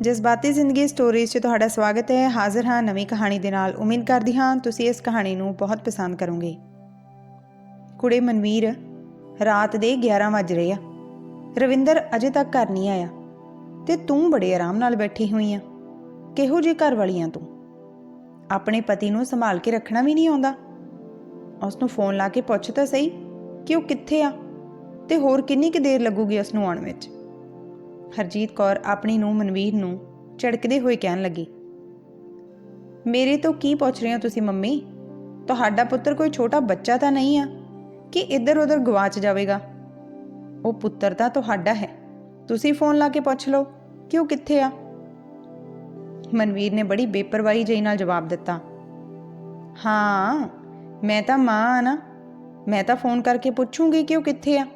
ਜਜ਼ਬਾਤੀ ਜ਼ਿੰਦਗੀ ਸਟੋਰੀਜ਼ 'ਚ ਤੁਹਾਡਾ ਸਵਾਗਤ ਹੈ। ਹਾਜ਼ਰ ਹਾਂ ਨਵੀਂ ਕਹਾਣੀ ਦੇ ਨਾਲ। ਉਮੀਦ ਕਰਦੀ ਹਾਂ ਤੁਸੀਂ ਇਸ ਕਹਾਣੀ ਨੂੰ ਬਹੁਤ ਪਸੰਦ ਕਰੋਗੇ। ਕੁੜੇ ਮਨਵੀਰ, ਰਾਤ ਦੇ 11 ਵਜ ਰਹੇ ਆ। ਰਵਿੰਦਰ ਅਜੇ ਤੱਕ ਘਰ ਨਹੀਂ ਆਇਆ ਤੇ ਤੂੰ ਬੜੇ ਆਰਾਮ ਨਾਲ ਬੈਠੀ ਹੋਈ ਆ। ਕਿਹੋ ਜਿਹੇ ਘਰ ਵਾਲੀਆਂ ਤੂੰ? ਆਪਣੇ ਪਤੀ ਨੂੰ ਸੰਭਾਲ ਕੇ ਰੱਖਣਾ ਵੀ ਨਹੀਂ ਆਉਂਦਾ। ਉਸ ਨੂੰ ਫੋਨ ਲਾ ਕੇ ਪੁੱਛ ਤਾਂ ਸਹੀ ਕਿ ਉਹ ਕਿੱਥੇ ਆ ਤੇ ਹੋਰ ਕਿੰਨੀ ਕੁ ਦੇਰ ਲੱਗੂਗੀ ਉਸ ਨੂੰ ਆਉਣ ਵਿੱਚ? ਹਰਜੀਤ ਕੌਰ ਆਪਣੀ ਨੂੰ ਮਨਵੀਰ ਨੂੰ ਝੜਕਦੇ ਹੋਏ ਕਹਿਣ ਲੱਗੀ, ਮੇਰੇ ਤੋਂ ਕੀ ਪੁੱਛ ਰਹੇ ਹੋ ਤੁਸੀਂ ਮੰਮੀ? ਤੁਹਾਡਾ ਪੁੱਤਰ ਕੋਈ ਛੋਟਾ ਬੱਚਾ ਤਾਂ ਨਹੀਂ ਆ? ਕਿ ਇੱਧਰ ਉੱਧਰ ਗਵਾਚ ਜਾਵੇਗਾ? ਉਹ ਪੁੱਤਰ ਤਾਂ ਤੁਹਾਡਾ ਹੈ। ਤੁਸੀਂ ਫੋਨ ਲਾ ਕੇ ਪੁੱਛ ਲਓ, ਕਿ ਉਹ ਕਿੱਥੇ ਆ? ਮਨਵੀਰ ਨੇ ਬੜੀ ਬੇਪਰਵਾਹੀ ਜਿਹੀ ਨਾਲ ਜਵਾਬ ਦਿੱਤਾ, ਹਾਂ, ਮੈਂ ਤਾਂ ਮਾਂ ਆ ਨਾ। ਮੈਂ ਤਾਂ ਫੋਨ ਕਰਕੇ ਪੁੱਛੂੰਗੀ ਕਿ ਉਹ ਕਿੱਥੇ ਆ।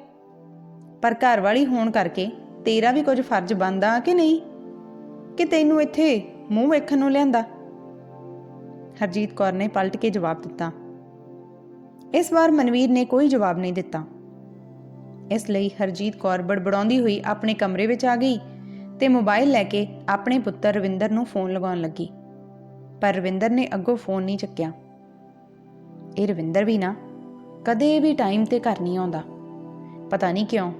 ਪਰ ਘਰ ਵਾਲੀ ਹੋਣ ਕਰਕੇ ਤੇਰਾ ਵੀ ਕੁਝ ਫਰਜ਼ ਬਣਦਾ ਕਿ ਨਹੀਂ? ਕਿ ਤੈਨੂੰ ਇੱਥੇ ਮੂੰਹ ਵੇਖਣ ਨੂੰ ਲਿਆਂਦਾ? ਹਰਜੀਤ ਕੌਰ ਨੇ ਪਲਟ ਕੇ ਜਵਾਬ ਦਿੱਤਾ। ਇਸ ਵਾਰ ਮਨਵੀਰ ਨੇ ਕੋਈ ਜਵਾਬ ਨਹੀਂ ਦਿੱਤਾ। ਇਸ ਲਈ ਹਰਜੀਤ ਕੌਰ ਬੜਬੜਾਉਂਦੀ ਹੋਈ ਆਪਣੇ ਕਮਰੇ ਵਿੱਚ ਆ ਗਈ ਤੇ ਮੋਬਾਈਲ ਲੈ ਕੇ ਆਪਣੇ ਪੁੱਤਰ ਰਵਿੰਦਰ ਨੂੰ ਫੋਨ ਲਗਾਉਣ ਲੱਗੀ। ਪਰ ਰਵਿੰਦਰ ਨੇ ਅੱਗੋਂ ਫੋਨ ਨਹੀਂ ਚੱਕਿਆ। ਇਹ ਰਵਿੰਦਰ ਵੀ ਨਾ, ਕਦੇ ਵੀ ਟਾਈਮ ਤੇ ਘਰ ਨਹੀਂ ਆਉਂਦਾ। ਪਤਾ ਨਹੀਂ ਕਿਉਂ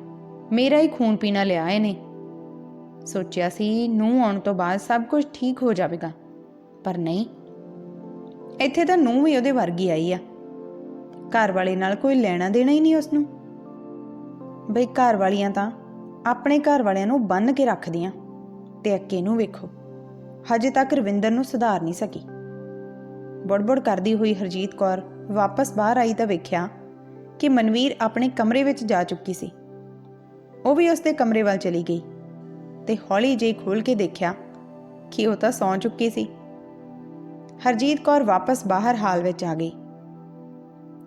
ਮੇਰਾ ਹੀ ਖੂਨ ਪੀਣਾ ਲਿਆ ਇਹਨੇ। ਸੋਚਿਆ ਸੀ ਨੂੰ ਆਉਣ ਤੋਂ ਬਾਅਦ ਸਭ ਕੁਝ ਠੀਕ ਹੋ ਜਾਵੇਗਾ, ਪਰ ਨਹੀਂ। ਇੱਥੇ ਤਾਂ ਨੂੰ ਵੀ ਉਹਦੇ ਵਰਗੀ ਆਈ ਆ। ਘਰ ਵਾਲੇ ਨਾਲ ਕੋਈ ਲੈਣਾ ਦੇਣਾ ਹੀ ਨਹੀਂ ਉਸ ਨੂੰ ਬਈ ਘਰ ਵਾਲੀਆਂ ਤਾਂ ਆਪਣੇ ਘਰ ਵਾਲਿਆਂ ਨੂੰ ਬੰਨ ਕੇ ਰੱਖਦੀਆਂ, ਤੇ ਅੱਕੇ ਨੂੰ ਵੇਖੋ, ਹਜੇ ਤੱਕ ਰਵਿੰਦਰ ਨੂੰ ਸੁਧਾਰ ਨਹੀਂ ਸਕੀ। ਬੜਬੜ ਕਰਦੀ ਹੋਈ ਹਰਜੀਤ ਕੌਰ ਵਾਪਸ ਬਾਹਰ ਆਈ ਤਾਂ ਵੇਖਿਆ ਕਿ ਮਨਵੀਰ ਆਪਣੇ ਕਮਰੇ ਵਿੱਚ ਜਾ ਚੁੱਕੀ ਸੀ। ਉਹ ਵੀ ਉਸ ਦੇ ਕਮਰੇ ਵੱਲ ਚਲੀ ਗਈ ਤੇ ਹੌਲੀ ਜਿਹੀ ਖੋਲ ਕੇ ਦੇਖਿਆ ਕਿ ਉਹ ਤਾਂ ਸੌਂ ਚੁੱਕੀ ਸੀ। ਹਰਜੀਤ ਕੌਰ ਵਾਪਸ ਬਾਹਰ ਹਾਲ ਵਿੱਚ ਆ ਗਈ।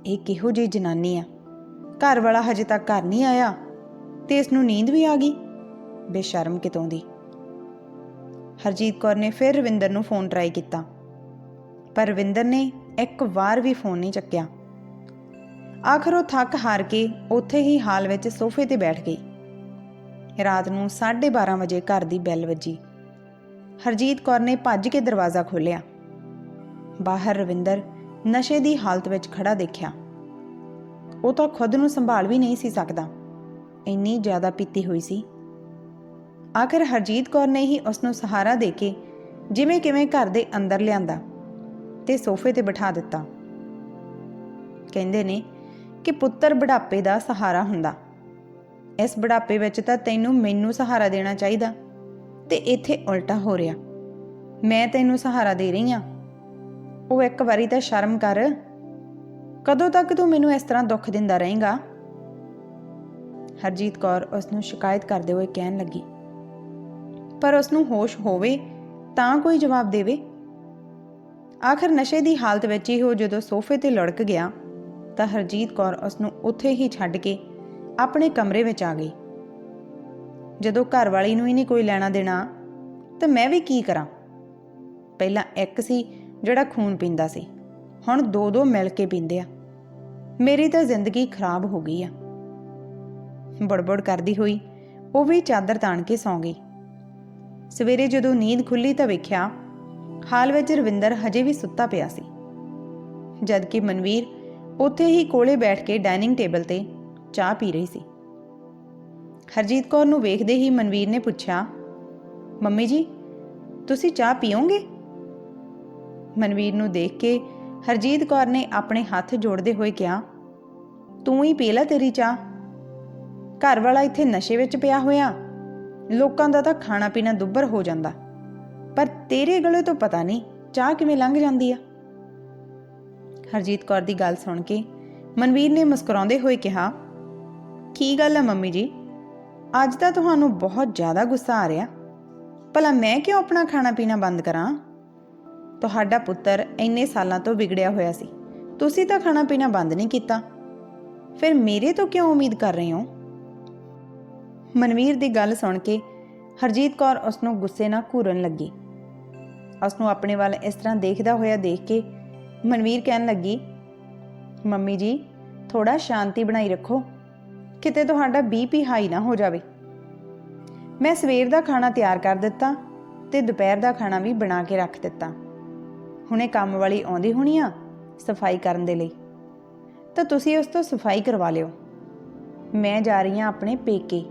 ਇਹ ਕਿਹੋ ਜਿਹੀ ਜਨਾਨੀ ਆ? ਘਰ ਵਾਲਾ ਹਜੇ ਤੱਕ ਘਰ ਨਹੀਂ ਆਇਆ ਤੇ ਇਸ ਨੂੰ ਨੀਂਦ ਵੀ ਆ ਗਈ? ਬੇਸ਼ਰਮ ਕਿਤੋਂ ਦੀ। ਹਰਜੀਤ ਕੌਰ ਨੇ ਫਿਰ ਰਵਿੰਦਰ ਨੂੰ ਫੋਨ ਟਰਾਈ ਕੀਤਾ। ਪਰ ਰਵਿੰਦਰ ਨੇ ਇੱਕ ਵਾਰ ਵੀ ਫੋਨ ਨਹੀਂ ਚੱਕਿਆ। ਆਖਰ ਉਹ ਥੱਕ ਹਾਰ ਕੇ ਉੱਥੇ ਹੀ ਹਾਲ ਵਿੱਚ ਸੋਫੇ ਤੇ ਬੈਠ ਗਈ। ਰਾਤ ਨੂੰ 12:30 ਵਜੇ ਘਰ ਦੀ ਬੈਲ ਵੱਜੀ। ਹਰਜੀਤ ਕੌਰ ਨੇ ਭੱਜ ਕੇ ਦਰਵਾਜ਼ਾ ਖੋਲ੍ਹਿਆ। ਬਾਹਰ ਰਵਿੰਦਰ ਨਸ਼ੇ ਦੀ ਹਾਲਤ ਵਿੱਚ ਖੜਾ ਦੇਖਿਆ। ਉਹ ਤਾਂ ਖੁਦ ਨੂੰ ਸੰਭਾਲ ਵੀ ਨਹੀਂ ਸੀ ਸਕਦਾ। ਇੰਨੀ ਜ਼ਿਆਦਾ ਪੀਤੀ ਹੋਈ ਸੀ। ਆਖਰ ਹਰਜੀਤ ਕੌਰ ਨੇ ਹੀ ਉਸ ਨੂੰ ਸਹਾਰਾ ਦੇ ਕੇ ਜਿਵੇਂ ਕਿਵੇਂ ਘਰ ਦੇ ਅੰਦਰ ਲਿਆਂਦਾ ਤੇ ਸੋਫੇ ਤੇ ਬਿਠਾ ਦਿੱਤਾ। ਕਹਿੰਦੇ ਨੇ ਕਿ ਪੁੱਤਰ ਬੁਢਾਪੇ ਦਾ ਸਹਾਰਾ ਹੁੰਦਾ। ਇਸ ਬੁਢਾਪੇ ਵਿੱਚ ਤਾਂ ਤੈਨੂੰ ਮੈਨੂੰ ਸਹਾਰਾ ਦੇਣਾ ਚਾਹੀਦਾ। ਤੇ ਇੱਥੇ ਉਲਟਾ ਹੋ ਰਿਹਾ। ਮੈਂ ਤੈਨੂੰ ਸਹਾਰਾ ਦੇ ਰਹੀ ਆ ਉਹ ਇੱਕ ਵਾਰੀ ਤਾਂ ਸ਼ਰਮ ਕਰ। ਕਦੋਂ ਤੱਕ ਤੂੰ ਮੈਨੂੰ ਇਸ ਤਰ੍ਹਾਂ ਦੁੱਖ ਦਿੰਦਾ ਰਹੇਂਗਾ? ਹਰਜੀਤ ਕੌਰ ਉਸ ਨੂੰ ਸ਼ਿਕਾਇਤ ਕਰਦੇ ਹੋਏ ਕਹਿਣ ਲੱਗੀ। ਪਰ ਉਸ ਨੂੰ ਹੋਸ਼ ਹੋਵੇ ਤਾਂ ਕੋਈ ਜਵਾਬ ਦੇਵੇ। ਆਖਰ ਨਸ਼ੇ ਦੀ ਹਾਲਤ ਵਿੱਚ ਹੀ ਉਹ ਜਦੋਂ ਸੋਫੇ ਤੇ ਲੜਕ ਗਿਆ ਤਾਂ ਹਰਜੀਤ ਕੌਰ ਉਸ ਨੂੰ ਉੱਥੇ ਹੀ ਛੱਡ ਕੇ ਆਪਣੇ ਕਮਰੇ ਵਿੱਚ ਆ ਗਈ। ਜਦੋਂ ਘਰ ਵਾਲੀ ਨੂੰ ਹੀ ਨਹੀਂ ਕੋਈ ਲੈਣਾ ਦੇਣਾ, ਤਾਂ ਮੈਂ ਵੀ ਕੀ ਕਰਾਂ? ਪਹਿਲਾਂ ਇੱਕ ਸੀ ਜਿਹੜਾ ਖੂਨ ਪੀਂਦਾ ਸੀ, ਹੁਣ ਦੋ ਦੋ ਮਿਲ ਕੇ ਪੀਂਦੇ ਆ। ਮੇਰੀ ਤਾਂ ਜ਼ਿੰਦਗੀ ਖਰਾਬ ਹੋ ਗਈ ਆ। ਬੜਬੜ ਕਰਦੀ ਹੋਈ ਉਹ ਵੀ ਚਾਦਰ ਤਾਣ ਕੇ ਸੌਂ ਗਈ। ਸਵੇਰੇ ਜਦੋਂ ਨੀਂਦ ਖੁੱਲੀ ਤਾਂ ਵੇਖਿਆ, ਹਾਲ ਵਿੱਚ ਰਵਿੰਦਰ ਹਜੇ ਵੀ ਸੁੱਤਾ ਪਿਆ ਸੀ। ਜਦ ਕਿ ਮਨਵੀਰ ਉੱਥੇ ਹੀ ਕੋਲੇ ਬੈਠ ਕੇ ਡਾਈਨਿੰਗ ਟੇਬਲ ਤੇ ਚਾਹ ਪੀ ਰਹੀ ਸੀ। ਹਰਜੀਤ ਕੌਰ ਨੂੰ ਵੇਖਦੇ ਹੀ ਮਨਵੀਰ ਨੇ ਪੁੱਛਿਆ, ਮੰਮੀ ਜੀ, ਤੁਸੀਂ ਚਾਹ ਪੀਓਗੇ? ਮਨਵੀਰ ਨੂੰ ਦੇਖ ਕੇ ਹਰਜੀਤ ਕੌਰ ਨੇ ਆਪਣੇ ਹੱਥ ਜੋੜਦੇ ਹੋਏ ਕਿਹਾ, ਤੂੰ ਹੀ ਪੀ ਲੈ ਤੇਰੀ ਚਾਹ। ਘਰ ਵਾਲਾ ਇੱਥੇ ਨਸ਼ੇ ਵਿੱਚ ਪਿਆ ਹੋਇਆ। ਲੋਕਾਂ ਦਾ ਤਾਂ ਖਾਣਾ ਪੀਣਾ ਦੁੱਬਰ ਹੋ ਜਾਂਦਾ। ਪਰ ਤੇਰੇ ਗਲੇ ਤੋਂ ਪਤਾ ਨਹੀਂ ਚਾਹ ਕਿਵੇਂ ਲੰਘ ਜਾਂਦੀ ਆ? ਹਰਜੀਤ ਕੌਰ ਦੀ ਗੱਲ ਸੁਣ ਕੇ ਮਨਵੀਰ ਨੇ ਮੁਸਕਰਾਉਂਦੇ ਹੋਏ ਕਿਹਾ ਕੀ ਗੱਲ ਹੈ ਮੰਮੀ ਜੀ? ਅੱਜ ਤਾਂ ਤੁਹਾਨੂੰ ਬਹੁਤ ਜ਼ਿਆਦਾ ਗੁੱਸਾ ਆ ਰਿਹਾ। ਭਲਾ ਮੈਂ ਕਿਉਂ ਆਪਣਾ ਖਾਣਾ ਪੀਣਾ ਬੰਦ ਕਰਾਂ? ਤੁਹਾਡਾ ਪੁੱਤਰ ਇੰਨੇ ਸਾਲਾਂ ਤੋਂ ਵਿਗੜਿਆ ਹੋਇਆ ਸੀ। ਤੁਸੀਂ ਤਾਂ ਖਾਣਾ ਪੀਣਾ ਬੰਦ ਨਹੀਂ ਕੀਤਾ। ਫਿਰ ਮੇਰੇ ਤੋਂ ਕਿਉਂ ਉਮੀਦ ਕਰ ਰਹੇ ਹੋ? ਮਨਵੀਰ ਦੀ ਗੱਲ ਸੁਣ ਕੇ ਹਰਜੀਤ ਕੌਰ ਉਸ ਨੂੰ ਗੁੱਸੇ ਨਾਲ ਘੂਰਨ ਲੱਗੀ। ਉਸ ਨੂੰ ਆਪਣੇ ਵੱਲ ਇਸ ਤਰ੍ਹਾਂ ਦੇਖਦਾ ਹੋਇਆ ਦੇਖ ਕੇ ਮਨਵੀਰ ਕਹਿਣ ਲੱਗੀ, ਮੰਮੀ ਜੀ ਥੋੜਾ ਸ਼ਾਂਤੀ ਬਣਾਈ ਰੱਖੋ। ਕਿਤੇ ਤੁਹਾਡਾ ਬੀਪੀ ਹਾਈ ਨਾ ਹੋ ਜਾਵੇ। ਮੈਂ ਸਵੇਰ ਦਾ ਖਾਣਾ ਤਿਆਰ ਕਰ ਦਿੱਤਾ ਤੇ ਦੁਪਹਿਰ ਦਾ ਖਾਣਾ ਵੀ ਬਣਾ ਕੇ ਰੱਖ ਦਿੱਤਾ। ਹੁਣੇ ਕੰਮ ਵਾਲੀ ਆਉਂਦੀ ਹੋਣੀ ਆ ਸਫ਼ਾਈ ਕਰਨ ਦੇ ਲਈ। ਤਾਂ ਤੁਸੀਂ ਉਸ ਤੋਂ ਸਫ਼ਾਈ ਕਰਵਾ ਲਿਓ। ਮੈਂ ਜਾ ਰਹੀ ਹਾਂ ਆਪਣੇ ਪੇਕੇ,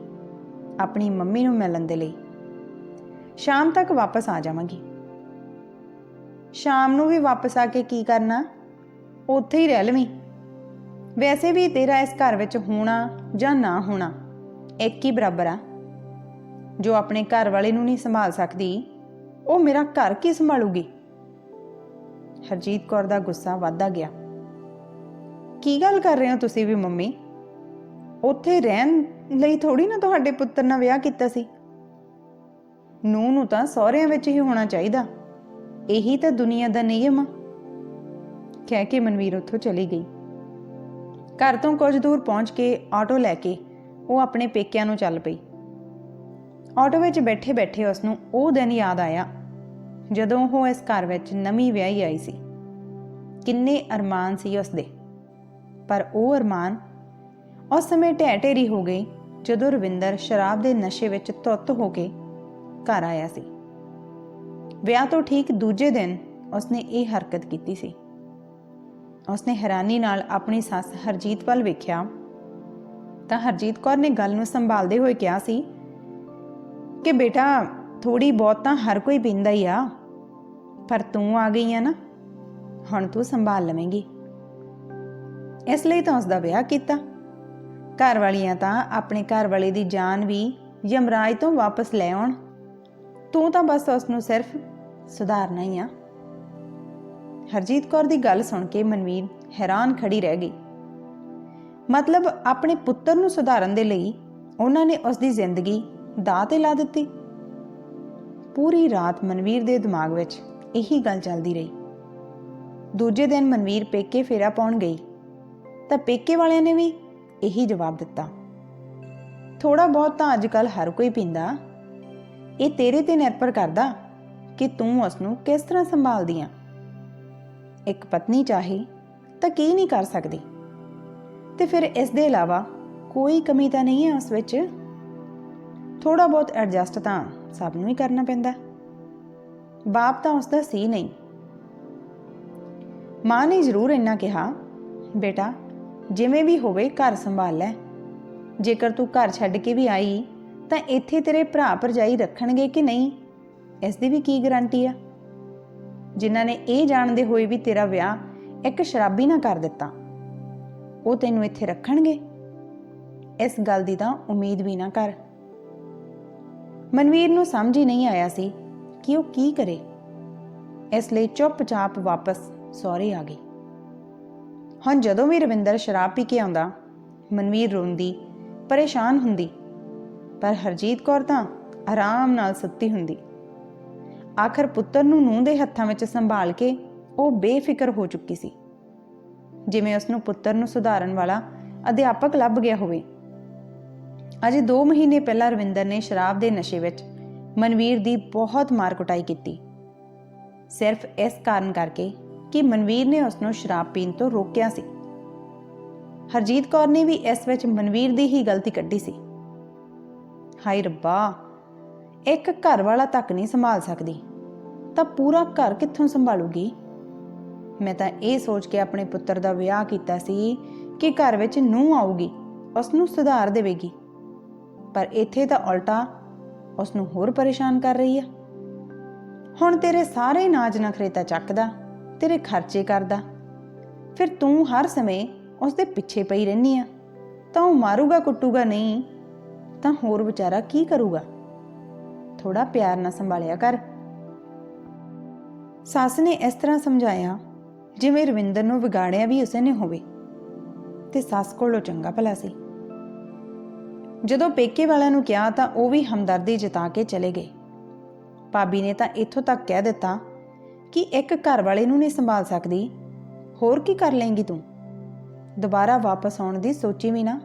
ਆਪਣੀ ਮੰਮੀ ਨੂੰ ਮਿਲਣ ਦੇ ਲਈ। ਸ਼ਾਮ ਤੱਕ ਵਾਪਸ ਆ ਜਾਵਾਂਗੀ। ਸ਼ਾਮ ਨੂੰ ਵੀ ਵਾਪਸ ਆ ਕੇ ਕੀ ਕਰਨਾ? ਉੱਥੇ ਹੀ ਰਹਿ ਲਵੀਂ। ਵੈਸੇ ਵੀ ਤੇਰਾ ਇਸ ਘਰ ਵਿੱਚ ਹੋਣਾ ਜਾਂ ਨਾ ਹੋਣਾ, ਇੱਕ ਹੀ ਬਰਾਬਰ ਆ। ਜੋ ਆਪਣੇ ਘਰ ਵਾਲੇ ਨੂੰ ਨਹੀਂ ਸੰਭਾਲ ਸਕਦੀ, ਉਹ ਮੇਰਾ ਘਰ ਕੀ ਸੰਭਾਲੂਗੀ? ਹਰਜੀਤ ਕੌਰ ਦਾ ਗੁੱਸਾ ਵੱਧਦਾ ਗਿਆ। ਕੀ ਗੱਲ ਕਰ ਰਹੇ ਹੋ ਤੁਸੀਂ ਵੀ ਮੰਮੀ? ਉੱਥੇ ਰਹਿਣ ਲਈ ਥੋੜੀ ਨਾ ਤੁਹਾਡੇ ਪੁੱਤਰ ਨਾਲ ਵਿਆਹ ਕੀਤਾ ਸੀ। ਨੂੰ ਨੂੰ ਤਾਂ ਸਹੁਰਿਆਂ ਵਿੱਚ ਹੀ ਹੋਣਾ ਚਾਹੀਦਾ। ਇਹੀ ਤਾਂ ਦੁਨੀਆ ਦਾ ਨਿਯਮ ਆ। ਕਹਿ ਕੇ ਮਨਵੀਰ ਉੱਥੋਂ ਚਲੀ ਗਈ। ਘਰ ਤੋਂ ਕੁਝ ਦੂਰ ਪਹੁੰਚ ਕੇ ਆਟੋ ਲੈ ਕੇ ਉਹ ਆਪਣੇ ਪੇਕਿਆਂ ਨੂੰ ਚੱਲ ਪਈ। ਆਟੋ ਵਿੱਚ ਬੈਠੇ ਬੈਠੇ ਉਸ ਨੂੰ ਉਹ ਦਿਨ ਯਾਦ ਆਇਆ ਜਦੋਂ ਉਹ ਇਸ ਘਰ ਵਿੱਚ ਨਵੀਂ ਵਿਆਹੀ ਆਈ ਸੀ। ਕਿੰਨੇ ਅਰਮਾਨ ਸੀ ਉਸ ਦੇ। ਪਰ ਉਹ ਅਰਮਾਨ ਉਸ ਸਮੇਂ ਢਹਿ ਢੇਰੀ ਹੋ ਗਈ ਜਦੋਂ ਰਵਿੰਦਰ ਸ਼ਰਾਬ ਦੇ ਨਸ਼ੇ ਵਿੱਚ ਧੁੱਤ ਹੋ ਕੇ ਘਰ ਆਇਆ ਸੀ। ਵਿਆਹ ਤੋਂ ਠੀਕ ਦੂਜੇ ਦਿਨ ਉਸਨੇ ਇਹ ਹਰਕਤ ਕੀਤੀ ਸੀ। ਉਸਨੇ ਹੈਰਾਨੀ ਨਾਲ ਆਪਣੀ ਸੱਸ ਹਰਜੀਤ ਵੱਲ ਵੇਖਿਆ। ਤਾਂ ਹਰਜੀਤ ਕੌਰ ਨੇ ਗੱਲ ਨੂੰ ਸੰਭਾਲਦੇ ਹੋਏ ਕਿਹਾ ਸੀ, ਕਿ ਬੇਟਾ ਥੋੜੀ ਬਹੁਤ ਤਾਂ ਹਰ ਕੋਈ ਪੀਂਦਾ ਹੀ ਆ, ਪਰ ਤੂੰ ਆ ਗਈ ਆ ਨਾ, ਹੁਣ ਤੂੰ ਸੰਭਾਲ ਲਵੇਂਗੀ। ਇਸ ਲਈ ਤਾਂ ਉਸ ਦਾ ਵਿਆਹ ਕੀਤਾ। ਘਰ ਵਾਲੀਆਂ ਤਾਂ ਆਪਣੇ ਘਰ ਵਾਲੇ ਦੀ ਜਾਨ ਵੀ ਯਮਰਾਜ ਤੋਂ ਵਾਪਸ ਲੈ ਆਉਣ। ਤੂੰ ਤਾਂ ਬਸ ਉਸ ਨੂੰ ਸਿਰਫ ਸੁਧਾਰਨਾ ਹੀ ਆ। ਹਰਜੀਤ ਕੌਰ ਦੀ ਗੱਲ ਸੁਣ ਕੇ ਮਨਵੀਰ ਹੈਰਾਨ ਖੜੀ ਰਹਿ ਗਈ। ਮਤਲਬ ਆਪਣੇ ਪੁੱਤਰ ਨੂੰ ਸੁਧਾਰਨ ਦੇ ਲਈ ਉਹਨਾਂ ਨੇ ਉਸ ਦੀ ਜ਼ਿੰਦਗੀ ਦਾਅ ਤੇ ਲਾ ਦਿੱਤੀ। ਪੂਰੀ ਰਾਤ ਮਨਵੀਰ ਦੇ ਦਿਮਾਗ ਵਿੱਚ ਇਹੀ ਗੱਲ ਚੱਲਦੀ ਰਹੀ। ਦੂਜੇ ਦਿਨ ਮਨਵੀਰ ਪੇਕੇ ਫੇਰਾ ਪਾਉਣ ਗਈ ਤਾਂ ਪੇਕੇ ਵਾਲਿਆਂ ਨੇ ਵੀ ਇਹੀ ਜਵਾਬ ਦਿੱਤਾ। ਥੋੜਾ ਬਹੁਤ ਤਾਂ ਅੱਜਕੱਲ ਹਰ ਕੋਈ ਪੀਂਦਾ। ਇਹ ਤੇਰੇ ਤੇ ਨਿਰਭਰ ਕਰਦਾ ਕਿ ਤੂੰ ਉਸ ਨੂੰ ਕਿਸ ਤਰ੍ਹਾਂ ਸੰਭਾਲਦੀ ਆ। ਇੱਕ ਪਤਨੀ ਚਾਹੇ ਤਾਂ ਕੀ ਨਹੀਂ ਕਰ ਸਕਦੀ? ਤੇ ਫਿਰ ਇਸ ਦੇ ਇਲਾਵਾ ਕੋਈ ਕਮੀ ਤਾਂ ਨਹੀਂ ਹੈ ਉਸ ਵਿੱਚ? ਥੋੜਾ ਬਹੁਤ ਐਡਜਸਟ ਤਾਂ ਸਭ ਨੂੰ ਹੀ ਕਰਨਾ ਪੈਂਦਾ। ਬਾਪ ਤਾਂ ਉਸ ਦਾ ਸੀ ਨਹੀਂ। ਮਾਂ ਨੇ ਜ਼ਰੂਰ ਇੰਨਾ ਕਿਹਾ, ਬੇਟਾ, ਜਿਵੇਂ ਵੀ ਹੋਵੇ ਘਰ ਸੰਭਾਲ ਲੈ। ਜੇਕਰ ਤੂੰ ਘਰ ਛੱਡ ਕੇ ਵੀ ਆਈ, ਤਾਂ ਇੱਥੇ ਤੇਰੇ ਭਰਾ ਭਰਜਾਈ ਰੱਖਣਗੇ ਕਿ ਨਹੀਂ? ਇਸ ਦੀ ਵੀ ਕੀ ਗਾਰੰਟੀ ਆ? ਜਿਨ੍ਹਾਂ ਨੇ ਇਹ ਜਾਣਦੇ ਹੋਏ ਵੀ ਤੇਰਾ ਵਿਆਹ ਇੱਕ ਸ਼ਰਾਬੀ ਨਾਲ ਕਰ ਦਿੱਤਾ। ਉਹ ਤੈਨੂੰ ਇੱਥੇ ਰੱਖਣਗੇ। ਇਸ ਗੱਲ ਦੀ ਤਾਂ ਉਮੀਦ ਵੀ ਨਾ ਕਰ। ਮਨਵੀਰ ਨੂੰ ਸਮਝ ਹੀ ਨਹੀਂ ਆਇਆ ਸੀ ਕਿ ਉਹ ਕੀ ਕਰੇ। ਇਸ ਲਈ ਚੁੱਪਚਾਪ ਵਾਪਸ ਸਹੁਰੇ ਆ ਗਈ। ਹੁਣ ਜਦੋਂ ਵੀ ਰਵਿੰਦਰ ਸ਼ਰਾਬ ਪੀ ਕੇ ਆਉਂਦਾ, ਮਨਵੀਰ ਰੋਂਦੀ, ਪਰੇਸ਼ਾਨ ਹੁੰਦੀ। ਪਰ ਹਰਜੀਤ ਕੌਰ ਤਾਂ ਆਰਾਮ ਨਾਲ ਸੁੱਤੀ ਹੁੰਦੀ। ਆਖਰ ਪੁੱਤਰ ਨੂੰ ਨੂੰਹ ਦੇ ਹੱਥਾਂ ਵਿੱਚ ਸੰਭਾਲ ਕੇ ਉਹ ਬੇਫਿਕਰ ਹੋ ਚੁੱਕੀ ਸੀ। ਜਿਵੇਂ ਉਸ ਨੂੰ ਪੁੱਤਰ ਨੂੰ ਸੁਧਾਰਨ ਵਾਲਾ ਅਧਿਆਪਕ ਲੱਭ ਗਿਆ ਹੋਵੇ। ਅਜੇ 2 ਮਹੀਨੇ ਪਹਿਲਾਂ ਰਵਿੰਦਰ ਨੇ ਸ਼ਰਾਬ ਦੇ ਨਸ਼ੇ ਵਿੱਚ ਮਨਵੀਰ ਦੀ ਬਹੁਤ ਮਾਰ ਕੁਟਾਈ ਕੀਤੀ। ਸਿਰਫ ਇਸ ਕਾਰਨ ਕਰਕੇ ਕਿ ਮਨਵੀਰ ਨੇ ਉਸ ਨੂੰ ਸ਼ਰਾਬ ਪੀਣ ਤੋਂ ਰੋਕਿਆ ਸੀ। ਹਰਜੀਤ ਕੌਰ ਨੇ ਵੀ ਇਸ ਵਿੱਚ ਮਨਵੀਰ ਦੀ ਹੀ ਗਲਤੀ ਕੱਢੀ ਸੀ। ਹਾਏ ਰੱਬਾ! ਇੱਕ ਘਰ ਵਾਲਾ ਤੱਕ ਨਹੀਂ ਸੰਭਾਲ ਸਕਦੀ। ਤਾਂ ਪੂਰਾ ਘਰ ਕਿੱਥੋਂ ਸੰਭਾਲੂਗੀ? ਮੈਂ ਤਾਂ ਇਹ ਸੋਚ ਕੇ ਆਪਣੇ ਪੁੱਤਰ ਦਾ ਵਿਆਹ ਕੀਤਾ ਸੀ ਕਿ ਘਰ ਵਿੱਚ ਨੂੰਹ ਆਊਗੀ ਉਸ ਨੂੰ ਸੁਧਾਰ ਦੇਵੇਗੀ। ਪਰ ਇੱਥੇ ਤਾਂ ਉਲਟਾ ਉਸ ਨੂੰ ਹੋਰ ਪਰੇਸ਼ਾਨ ਕਰ ਰਹੀ ਆ। ਹੁਣ ਤੇਰੇ ਸਾਰੇ ਨਾਜ ਨਖਰੇ ਤਾਂ ਚੱਕਦਾ, ਤੇਰੇ ਖਰਚੇ ਕਰਦਾ। ਫਿਰ ਤੂੰ ਹਰ ਸਮੇਂ ਉਸ ਦੇ ਪਿੱਛੇ ਪਈ ਰਹਿਨੀ ਆ। ਤਾਂ ਉਹ ਮਾਰੂਗਾ ਕੁੱਟੂਗਾ ਨਹੀਂ, ਤਾਂ ਹੋਰ ਵਿਚਾਰਾ ਕੀ ਕਰੂਗਾ? ਥੋੜਾ ਪਿਆਰ ਨਾਲ ਸੰਭਾਲਿਆ ਕਰ। ਸੱਸ ਨੇ ਇਸ ਤਰ੍ਹਾਂ ਸਮਝਾਇਆ, ਜਿਵੇਂ ਰਵਿੰਦਰ ਨੂੰ ਵਿਗਾੜਿਆ ਵੀ ਉਸੇ ਨੇ ਹੋਵੇ। ਤੇ ਸੱਸ ਕੋਲੋਂ ਚੰਗਾ ਭਲਾ ਸੀ। ਜਦੋਂ ਪੇਕੇ ਵਾਲਿਆਂ ਨੂੰ ਕਿਹਾ ਤਾਂ ਉਹ ਵੀ ਹਮਦਰਦੀ ਜਤਾ ਕੇ ਚਲੇ ਗਏ। ਭਾਬੀ ਨੇ ਤਾਂ ਇੱਥੋਂ ਤੱਕ ਕਹਿ ਦਿੱਤਾ ਕਿ ਇੱਕ ਘਰ ਵਾਲੇ ਨੂੰ ਨਹੀਂ ਸੰਭਾਲ ਸਕਦੀ। ਹੋਰ ਕੀ ਕਰ ਲੇਂਗੀ ਤੂੰ? ਦੁਬਾਰਾ ਵਾਪਸ ਆਉਣ ਦੀ ਸੋਚੀ ਵੀ ਨਾ।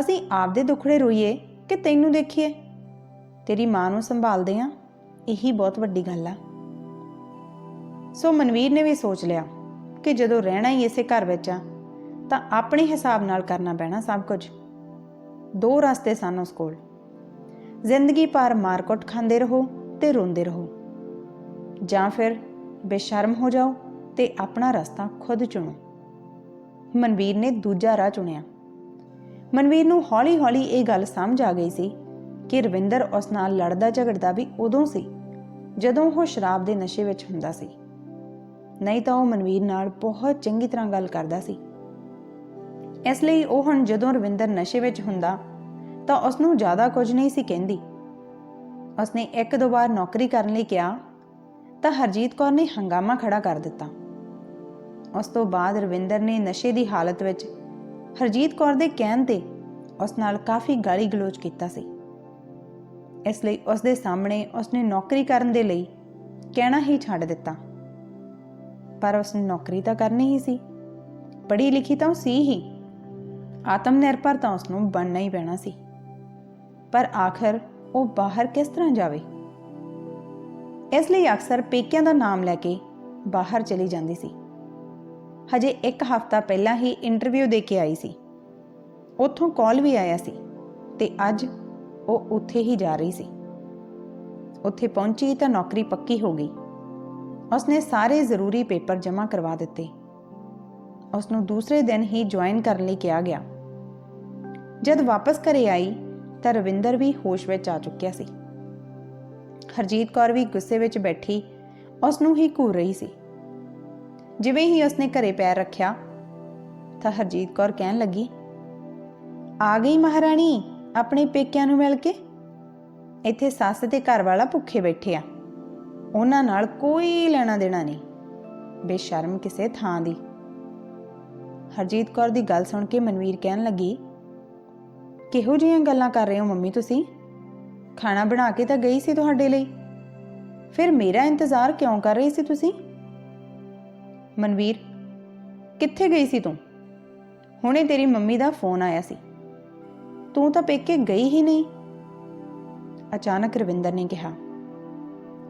ਅਸੀਂ ਆਪਦੇ ਦੁੱਖੜੇ ਰੋਈਏ ਕਿ ਤੈਨੂੰ ਦੇਖੀਏ? ਤੇਰੀ ਮਾਂ ਨੂੰ ਸੰਭਾਲਦੇ ਆ, ਇਹੀ ਬਹੁਤ ਵੱਡੀ ਗੱਲ ਆ। ਸੋ ਮਨਵੀਰ ਨੇ ਵੀ ਸੋਚ ਲਿਆ ਕਿ ਜਦੋਂ ਰਹਿਣਾ ਹੀ ਇਸੇ ਘਰ ਵਿੱਚ ਆ, ਤਾਂ ਆਪਣੇ ਹਿਸਾਬ ਨਾਲ ਕਰਨਾ ਪੈਣਾ ਸਭ ਕੁਝ। ਦੋ ਰਸਤੇ ਸਨ ਉਸ ਕੋਲ। ਜ਼ਿੰਦਗੀ ਭਰ ਮਾਰਕਟ ਖਾਂਦੇ ਰਹੋ ਤੇ ਰੋਂਦੇ ਰਹੋ। ਜਾਂ ਫਿਰ ਬੇਸ਼ਰਮ ਹੋ ਜਾਓ ਤੇ ਆਪਣਾ ਰਸਤਾ ਖੁਦ ਚੁਣੋ। ਮਨਵੀਰ ਨੇ ਦੂਜਾ ਰਾਹ ਚੁਣਿਆ। ਮਨਵੀਰ ਨੂੰ ਹੌਲੀ-ਹੌਲੀ ਇਹ ਗੱਲ ਸਮਝ ਆ ਗਈ ਸੀ ਕਿ ਰਵਿੰਦਰ ਉਸ ਨਾਲ ਲੜਦਾ ਝਗੜਦਾ ਵੀ ਉਦੋਂ ਸੀ, ਜਦੋਂ ਉਹ ਸ਼ਰਾਬ ਦੇ ਨਸ਼ੇ ਵਿੱਚ ਹੁੰਦਾ ਸੀ। ਨਹੀਂ ਤਾਂ ਉਹ ਮਨਵੀਰ ਨਾਲ ਬਹੁਤ ਚੰਗੀ ਤਰ੍ਹਾਂ ਗੱਲ ਕਰਦਾ ਸੀ। ਇਸ ਲਈ ਉਹ ਹੁਣ ਜਦੋਂ ਰਵਿੰਦਰ ਨਸ਼ੇ ਵਿੱਚ ਹੁੰਦਾ, ਤਾਂ ਉਸ ਨੂੰ ਜ਼ਿਆਦਾ ਕੁਝ ਨਹੀਂ ਸੀ ਕਹਿੰਦੀ। ਉਸਨੇ ਇੱਕ ਦੋ ਵਾਰ ਨੌਕਰੀ ਕਰਨ ਲਈ ਕਿਹਾ, ਤਾਂ ਹਰਜੀਤ ਕੌਰ ਨੇ ਹੰਗਾਮਾ ਖੜਾ ਕਰ ਦਿੱਤਾ। ਉਸ ਤੋਂ ਬਾਅਦ ਰਵਿੰਦਰ ਨੇ ਨਸ਼ੇ ਦੀ ਹਾਲਤ ਵਿੱਚ ਹਰਜੀਤ ਕੌਰ ਦੇ ਕਹਿਣ ਤੇ ਉਸ ਨਾਲ ਕਾਫੀ ਗਾਲੀ ਗਲੋਚ ਕੀਤਾ ਸੀ। ਇਸ ਲਈ ਉਸ ਦੇ ਸਾਹਮਣੇ ਉਸਨੇ ਨੌਕਰੀ ਕਰਨ ਦੇ ਲਈ ਕਹਿਣਾ ਹੀ ਛੱਡ ਦਿੱਤਾ। ਪਰ ਉਸਨੇ ਨੌਕਰੀ ਤਾਂ ਕਰਨੀ ਹੀ ਸੀ। ਪੜ੍ਹੀ ਲਿਖੀ ਤਾਂ ਉਹ ਸੀ ਹੀ। ਆਤਮ ਨਿਰਭਰ ਤਾਂ ਉਸ ਨੂੰ ਬਣਨਾ ਹੀ ਪੈਣਾ ਸੀ। ਪਰ ਆਖਰ ਉਹ ਬਾਹਰ ਕਿਸ ਤਰ੍ਹਾਂ ਜਾਵੇ? ਇਸ ਲਈ ਅਕਸਰ ਪੇਕਿਆਂ ਦਾ ਨਾਮ ਲੈ ਕੇ ਬਾਹਰ ਚਲੀ ਜਾਂਦੀ ਸੀ। ਹਜੇ ਇੱਕ ਹਫ਼ਤਾ ਪਹਿਲਾਂ ਹੀ ਇੰਟਰਵਿਊ ਦੇ ਕੇ ਆਈ ਸੀ। ਉੱਥੋਂ ਕਾਲ ਵੀ ਆਇਆ ਸੀ ਤੇ ਅੱਜ ਉਹ ਉੱਥੇ ਹੀ ਜਾ ਰਹੀ ਸੀ। ਉੱਥੇ ਪਹੁੰਚੀ ਤਾਂ ਨੌਕਰੀ ਪੱਕੀ ਹੋ ਗਈ। ਉਸਨੇ ਸਾਰੇ ਜ਼ਰੂਰੀ ਪੇਪਰ ਜਮ੍ਹਾਂ ਕਰਵਾ ਦਿੱਤੇ। ਉਸ ਨੂੰ ਦੂਸਰੇ ਦਿਨ ਹੀ ਜੁਆਇਨ ਕਰਨ ਲਈ ਕਿਹਾ ਗਿਆ। ਜਦ ਵਾਪਸ ਘਰੇ ਆਈ ਤਾਂ ਰਵਿੰਦਰ ਵੀ ਹੋਸ਼ ਵਿੱਚ ਆ ਚੁੱਕਿਆ ਸੀ। ਹਰਜੀਤ ਕੌਰ ਵੀ ਗੁੱਸੇ ਵਿੱਚ ਬੈਠੀ ਉਸ ਨੂੰ ਹੀ ਘੂਰ ਰਹੀ ਸੀ। ਜਿਵੇਂ ਹੀ ਉਸਨੇ ਘਰੇ ਪੈਰ ਰੱਖਿਆ ਤਾਂ ਹਰਜੀਤ ਕੌਰ ਕਹਿਣ ਲੱਗੀ, ਆ ਗਈ ਮਹਾਰਾਣੀ ਆਪਣੇ ਪੇਕਿਆਂ ਨੂੰ ਮਿਲ ਕੇ? ਇੱਥੇ ਸੱਸ ਤੇ ਘਰ ਵਾਲਾ ਭੁੱਖੇ ਬੈਠੇ ਆ। ਉਹਨਾਂ ਨਾਲ ਕੋਈ ਲੈਣਾ ਦੇਣਾ ਨਹੀਂ। ਬੇਸ਼ਰਮ ਕਿਸੇ ਥਾਂ ਦੀ। ਹਰਜੀਤ ਕੌਰ ਦੀ ਗੱਲ ਸੁਣ ਕੇ ਮਨਵੀਰ ਕਹਿਣ ਲੱਗੀ, ਕਿਹੋ ਜਿਹੀਆਂ ਗੱਲਾਂ ਕਰ ਰਹੇ ਹੋ ਮੰਮੀ ਤੁਸੀਂ? ਖਾਣਾ ਬਣਾ ਕੇ ਤਾਂ ਗਈ ਸੀ ਤੁਹਾਡੇ ਲਈ। ਫਿਰ ਮੇਰਾ ਇੰਤਜ਼ਾਰ ਕਿਉਂ ਕਰ ਰਹੀ ਸੀ ਤੁਸੀਂ? ਮਨਵੀਰ, ਕਿੱਥੇ ਗਈ ਸੀ ਤੂੰ? ਹੁਣੇ ਤੇਰੀ ਮੰਮੀ ਦਾ ਫੋਨ ਆਇਆ ਸੀ। ਤੂੰ ਤਾਂ ਪੇਕੇ ਗਈ ਹੀ ਨਹੀਂ। ਅਚਾਨਕ ਰਵਿੰਦਰ ਨੇ ਕਿਹਾ।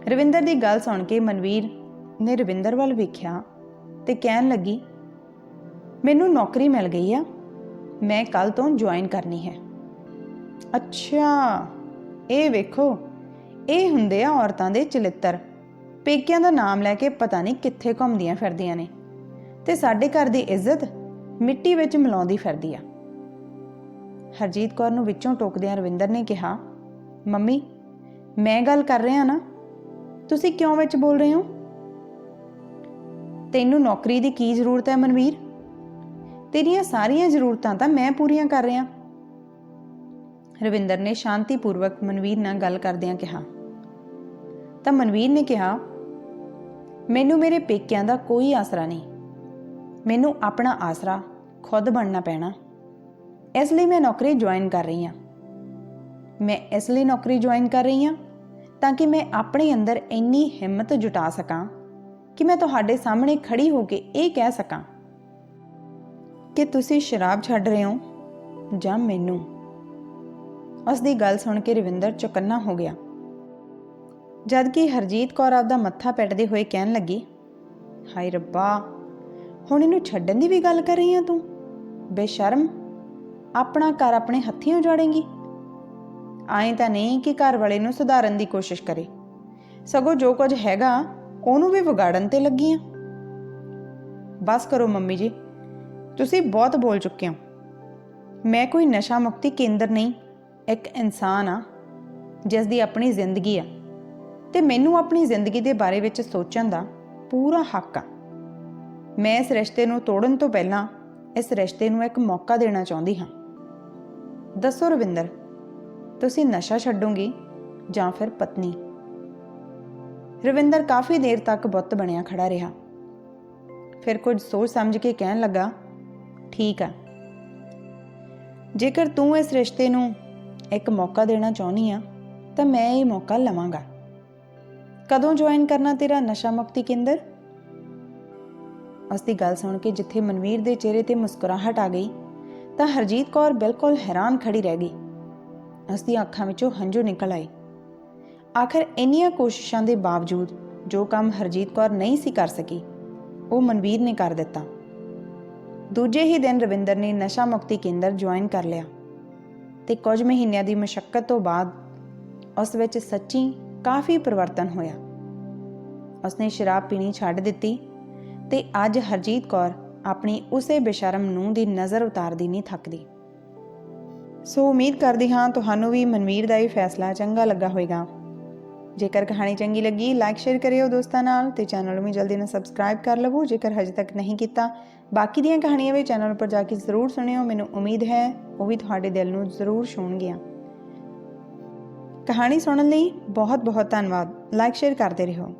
ਰਵਿੰਦਰ ਦੀ ਗੱਲ ਸੁਣ ਕੇ ਮਨਵੀਰ ਨੇ ਰਵਿੰਦਰ ਵੱਲ ਵੇਖਿਆ ਤੇ ਕਹਿਣ ਲੱਗੀ, ਮੈਨੂੰ ਨੌਕਰੀ ਮਿਲ ਗਈ ਆ। ਮੈਂ ਕੱਲ ਤੋਂ ਜੁਆਇਨ ਕਰਨੀ ਹੈ। ਅੱਛਾ, ਇਹ ਵੇਖੋ, ਇਹ ਹੁੰਦੇ ਆ ਔਰਤਾਂ ਦੇ ਚਲਿੱਤਰ। ਪੇਕਿਆਂ ਦਾ ਨਾਮ ਲੈ ਕੇ ਪਤਾ ਨਹੀਂ ਕਿੱਥੇ ਘੁੰਮਦੀਆਂ ਫਿਰਦੀਆਂ ਨੇ ਤੇ ਸਾਡੇ ਘਰ ਦੀ ਇੱਜ਼ਤ ਮਿੱਟੀ ਵਿੱਚ ਮਿਲਾਉਂਦੀ ਫਿਰਦੀ ਆ। ਹਰਜੀਤ ਕੌਰ ਨੂੰ ਵਿੱਚੋਂ ਟੋਕਦਿਆਂ ਰਵਿੰਦਰ ਨੇ ਕਿਹਾ, ਮੰਮੀ, ਮੈਂ ਗੱਲ ਕਰ ਰਿਹਾ ਨਾ, ਤੁਸੀਂ ਕਿਉਂ ਵਿੱਚ ਬੋਲ ਰਹੇ ਹੋ? ਤੈਨੂੰ ਨੌਕਰੀ ਦੀ ਕੀ ਜ਼ਰੂਰਤ ਹੈ ਮਨਵੀਰ? ਤੇਰੀਆਂ ਸਾਰੀਆਂ ਜ਼ਰੂਰਤਾਂ ਤਾਂ ਮੈਂ ਪੂਰੀਆਂ ਕਰ ਰਿਹਾ। ਰਵਿੰਦਰ ਨੇ ਸ਼ਾਂਤੀਪੂਰਵਕ ਮਨਵੀਰ ਨਾਲ ਗੱਲ ਕਰਦਿਆਂ ਕਿਹਾ। ਤਾਂ ਮਨਵੀਰ ਨੇ ਕਿਹਾ, ਮੈਨੂੰ ਮੇਰੇ ਪੇਕਿਆਂ ਦਾ ਕੋਈ ਆਸਰਾ ਨਹੀਂ। ਮੈਨੂੰ ਆਪਣਾ ਆਸਰਾ ਖੁਦ ਬਣਨਾ ਪੈਣਾ। ਇਸ ਲਈ ਮੈਂ ਨੌਕਰੀ ਜੁਆਇਨ ਕਰ ਰਹੀ ਹਾਂ। ਮੈਂ ਇਸ ਲਈ ਨੌਕਰੀ ਜੁਆਇਨ ਕਰ ਰਹੀ ਹਾਂ ਤਾਂ ਕਿ ਮੈਂ ਆਪਣੇ ਅੰਦਰ ਇੰਨੀ ਹਿੰਮਤ ਜੁਟਾ ਸਕਾਂ ਕਿ ਮੈਂ ਤੁਹਾਡੇ ਸਾਹਮਣੇ ਖੜੀ ਹੋ ਕੇ ਇਹ ਕਹਿ ਸਕਾਂ, ਕਿ ਤੁਸੀਂ ਸ਼ਰਾਬ ਛੱਡ ਰਹੇ ਹੋ ਜਾਂ ਮੈਨੂੰ। ਉਸ ਦੀ ਗੱਲ ਸੁਣ ਕੇ ਰਵਿੰਦਰ ਚੁਕੰਨਾ ਹੋ ਗਿਆ। ਜਦ ਕਿ ਹਰਜੀਤ ਕੌਰ ਆਪਦਾ ਮੱਥਾ ਪੈਟਦੇ ਹੋਏ ਕਹਿਣ ਲੱਗੀ, ਹਾਏ ਰੱਬਾ, ਹੁਣ ਇਹਨੂੰ ਛੱਡਣ ਦੀ ਵੀ ਗੱਲ ਕਰ ਰਹੀ ਆ ਤੂੰ? ਬੇਸ਼ਰਮ। ਆਪਣਾ ਘਰ ਆਪਣੇ ਹੱਥੀਂ ਉਜਾੜੇਂਗੀ? ਆਏ ਤਾਂ ਨਹੀਂ ਕਿ ਘਰ ਵਾਲੇ ਨੂੰ ਸੁਧਾਰਨ ਦੀ ਕੋਸ਼ਿਸ਼ ਕਰੇ। ਸਗੋਂ ਜੋ ਕੁਝ ਹੈਗਾ, ਉਹਨੂੰ ਵੀ ਵਿਗਾੜਨ ਤੇ ਲੱਗੀ ਆ ਬਸ ਕਰੋ ਮੰਮੀ ਜੀ, ਤੁਸੀਂ ਬਹੁਤ ਬੋਲ ਚੁੱਕੇ ਹੋ। ਮੈਂ ਕੋਈ ਨਸ਼ਾ ਮੁਕਤੀ ਕੇਂਦਰ ਨਹੀਂ, ਇੱਕ ਇਨਸਾਨ ਆ ਜਿਸ ਦੀ ਆਪਣੀ ਜ਼ਿੰਦਗੀ ਆ। ਤੇ ਮੈਨੂੰ ਆਪਣੀ ਜ਼ਿੰਦਗੀ ਦੇ ਬਾਰੇ ਵਿੱਚ ਸੋਚਣ ਦਾ ਪੂਰਾ ਹੱਕ ਆ। ਮੈਂ ਇਸ ਰਿਸ਼ਤੇ ਨੂੰ ਤੋੜਨ ਤੋਂ ਪਹਿਲਾਂ ਇਸ ਰਿਸ਼ਤੇ ਨੂੰ ਇੱਕ ਮੌਕਾ ਦੇਣਾ ਚਾਹੁੰਦੀ ਹਾਂ। ਦੱਸੋ ਰਵਿੰਦਰ, ਤੁਸੀਂ ਨਸ਼ਾ ਛੱਡੋਗੇ ਜਾਂ ਫਿਰ ਪਤਨੀ? ਰਵਿੰਦਰ ਕਾਫੀ ਦੇਰ ਤੱਕ ਬੁੱਤ ਬਣਿਆ ਖੜਾ ਰਿਹਾ। ਫਿਰ ਕੁਝ ਸੋਚ ਸਮਝ ਕੇ ਕਹਿਣ ਲੱਗਾ, ਠੀਕ ਆ। ਜੇਕਰ ਤੂੰ ਇਸ ਰਿਸ਼ਤੇ ਨੂੰ ਇੱਕ ਮੌਕਾ ਦੇਣਾ ਚਾਹੁੰਦੀ ਆ, ਤਾਂ ਮੈਂ ਇਹ ਮੌਕਾ ਲਵਾਂਗਾ। ਕਦੋਂ ਜੁਆਇਨ ਕਰਨਾ ਤੇਰਾ ਨਸ਼ਾ ਮੁਕਤੀ ਕੇਂਦਰ? ਉਸ ਦੀ ਗੱਲ ਸੁਣ ਕੇ ਜਿੱਥੇ ਮਨਵੀਰ ਦੇ ਚਿਹਰੇ ਤੇ ਮੁਸਕਰਾਹਟ ਆ ਗਈ ਤਾਂ ਹਰਜੀਤ ਕੌਰ ਬਿਲਕੁਲ ਹੈਰਾਨ ਖੜੀ ਰਹਿ ਗਈ। ਉਸ ਦੀਆਂ ਅੱਖਾਂ ਵਿੱਚੋਂ ਹੰਝੂ ਨਿਕਲ ਆਏ। ਆਖਰ ਇੰਨੀਆਂ ਕੋਸ਼ਿਸ਼ਾਂ ਦੇ ਬਾਵਜੂਦ ਜੋ ਕੰਮ ਹਰਜੀਤ ਕੌਰ ਨਹੀਂ ਸੀ ਕਰ ਸਕੀ, ਉਹ ਮਨਵੀਰ ਨੇ ਕਰ ਦਿੱਤਾ। ਦੂਜੇ ਹੀ ਦਿਨ ਰਵਿੰਦਰ ਨੇ ਨਸ਼ਾ ਮੁਕਤੀ ਕੇਂਦਰ ਜੁਆਇਨ ਕਰ ਲਿਆ ਤੇ ਕੁਝ ਮਹੀਨਿਆਂ ਦੀ ਮਸ਼ੱਕਤ ਤੋਂ ਬਾਅਦ ਉਸ ਵਿੱਚ ਸੱਚੀ ਕਾਫੀ ਪਰਿਵਰਤਨ ਹੋਇਆ। ਉਸਨੇ ਸ਼ਰਾਬ ਪੀਣੀ ਛੱਡ ਦਿੱਤੀ ਤੇ ਅੱਜ ਹਰਜੀਤ ਕੌਰ ਆਪਣੀ ਉਸੇ ਬੇਸ਼ਰਮ ਨੂੰ ਦੀ ਨਜ਼ਰ ਉਤਾਰਦੀ ਨਹੀਂ ਥੱਕਦੀ। ਸੋ ਉਮੀਦ ਕਰਦੀ ਹਾਂ ਤੁਹਾਨੂੰ ਵੀ ਮਨਵੀਰ ਦਾ ਇਹ ਫੈਸਲਾ ਚੰਗਾ ਲੱਗਾ ਹੋਵੇਗਾ। ਜੇਕਰ ਕਹਾਣੀ ਚੰਗੀ ਲੱਗੀ ਲਾਈਕ ਸ਼ੇਅਰ ਕਰਿਓ ਦੋਸਤਾਂ ਨਾਲ ਤੇ ਚੈਨਲ ਨੂੰ ਵੀ ਜਲਦੀ ਨਾਲ ਸਬਸਕ੍ਰਾਈਬ ਕਰ ਲਵੋ। ਜੇਕਰ ਹਜੇ ਤੱਕ ਨਹੀਂ ਕੀਤਾ, ਬਾਕੀ ਦੀਆਂ ਕਹਾਣੀਆਂ ਵੀ ਚੈਨਲ ਉੱਪਰ ਜਾ ਕੇ ਜ਼ਰੂਰ ਸੁਣਿਓ। ਮੈਨੂੰ ਉਮੀਦ ਹੈ ਉਹ ਵੀ ਤੁਹਾਡੇ ਦਿਲ ਨੂੰ ਜ਼ਰੂਰ ਛੂਹਣਗੀਆਂ ਕਹਾਣੀ ਸੁਣਨ ਲਈ ਬਹੁਤ ਬਹੁਤ ਧੰਨਵਾਦ। ਲਾਈਕ ਸ਼ੇਅਰ ਕਰਦੇ ਰਹੋ।